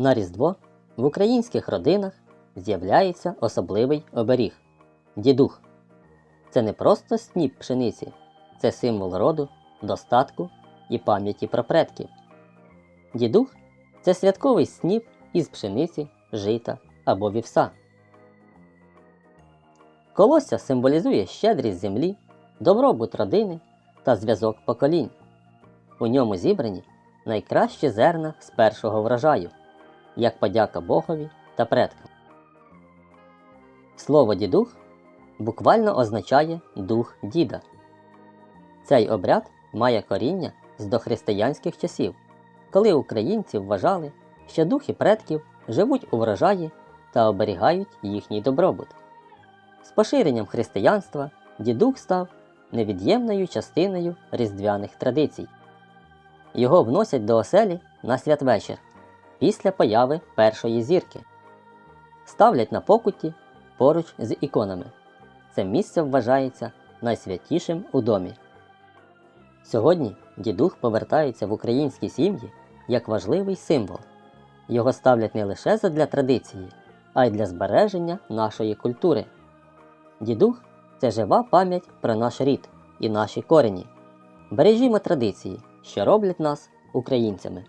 На Різдво в українських родинах з'являється особливий оберіг дідух. Це не просто сніп пшениці, це символ роду, достатку і пам'яті про предків. Дідух це святковий сніп із пшениці, жита або вівса. Колосся символізує щедрість землі, добробут родини та зв'язок поколінь. У ньому зібрані найкращі зерна з першого врожаю, як подяка Богові та предкам. Слово дідух буквально означає дух діда. Цей обряд має коріння з дохристиянських часів, коли українці вважали, що духи предків живуть у врожаї та оберігають їхній добробут. З поширенням християнства дідух став невід'ємною частиною різдвяних традицій. Його вносять до оселі на святвечір після появи першої зірки, ставлять на покуті поруч з іконами. Це місце вважається найсвятішим у домі. Сьогодні дідух повертається в українські сім'ї як важливий символ. Його ставлять не лише задля традиції, а й для збереження нашої культури. Дідух це жива пам'ять про наш рід і наші корені. Бережімо традиції, що роблять нас українцями.